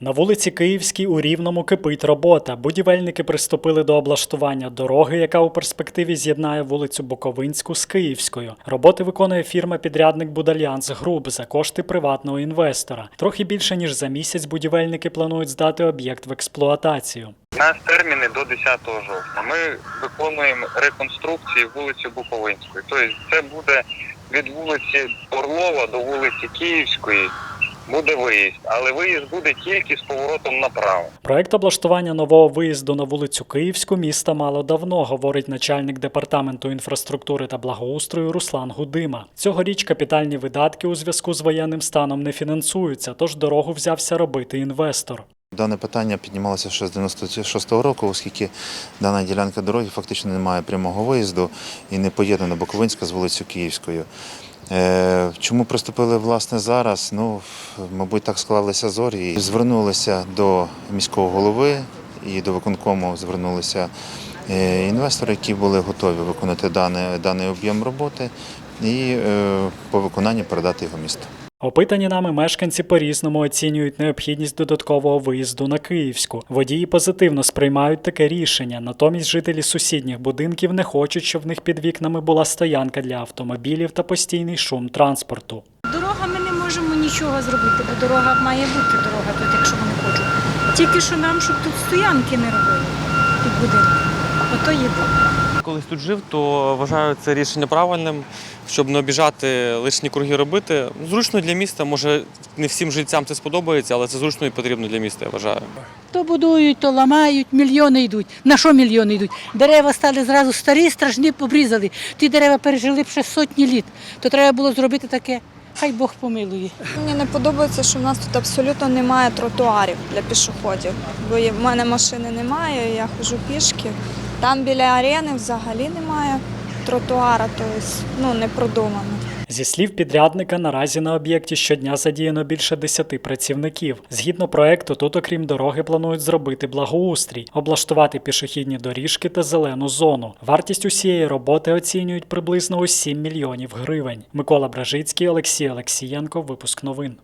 На вулиці Київській у Рівному кипить робота. Будівельники приступили до облаштування дороги, яка у перспективі з'єднає вулицю Буковинську з Київською. Роботи виконує фірма-підрядник Будальянс Груп за кошти приватного інвестора. Трохи більше ніж за місяць будівельники планують здати об'єкт в експлуатацію. Нас терміни до 10 жовтня. Ми виконуємо реконструкції вулиці Буковинської. Тобто це буде від вулиці Орлова до вулиці Київської буде виїзд, але виїзд буде тільки з поворотом направо. Проект облаштування нового виїзду на вулицю Київську міста мало давно, говорить начальник департаменту інфраструктури та благоустрою Руслан Гудима. Цьогоріч капітальні видатки у зв'язку з воєнним станом не фінансуються, тож дорогу взявся робити інвестор. Дане питання піднімалося ще з 96-го року, оскільки дана ділянка дороги фактично не має прямого виїзду і не поєднана Буковинська з вулицею Київською. Е, Чому приступили власне зараз? Ну, мабуть, так склалися зорі. І Звернулися до міського голови і до виконкому звернулися е, інвестори, які були готові виконати даний, даний об'єм роботи і е, по виконанню передати його місту. Опитані нами мешканці по-різному оцінюють необхідність додаткового виїзду на Київську. Водії позитивно сприймають таке рішення. Натомість жителі сусідніх будинків не хочуть, щоб в них під вікнами була стоянка для автомобілів та постійний шум транспорту. Дорога ми не можемо нічого зробити, бо дорога має бути дорога тут, якщо вони хочуть. Тільки що нам, щоб тут стоянки не робили під будинком. Ото є добре. Колись тут жив, то вважаю це рішення правильним, щоб не обіжати лишні круги робити. Зручно для міста, може не всім жильцям це сподобається, але це зручно і потрібно для міста, я вважаю. То будують, то ламають, мільйони йдуть. На що мільйони йдуть? Дерева стали зразу старі, страшні, побрізали. Ті дерева пережили б ще сотні літ. То треба було зробити таке. Хай Бог помилує. Мені не подобається, що в нас тут абсолютно немає тротуарів для пішоходів. Бо в мене машини немає, я ходжу пішки. Там біля арени взагалі немає тротуара, тобто ну, не продумано. Зі слів підрядника, наразі на об'єкті щодня задіяно більше 10 працівників. Згідно проекту, тут, окрім дороги, планують зробити благоустрій, облаштувати пішохідні доріжки та зелену зону. Вартість усієї роботи оцінюють приблизно у 7 мільйонів гривень. Микола Бражицький, Олексій Олексієнко. Випуск новин.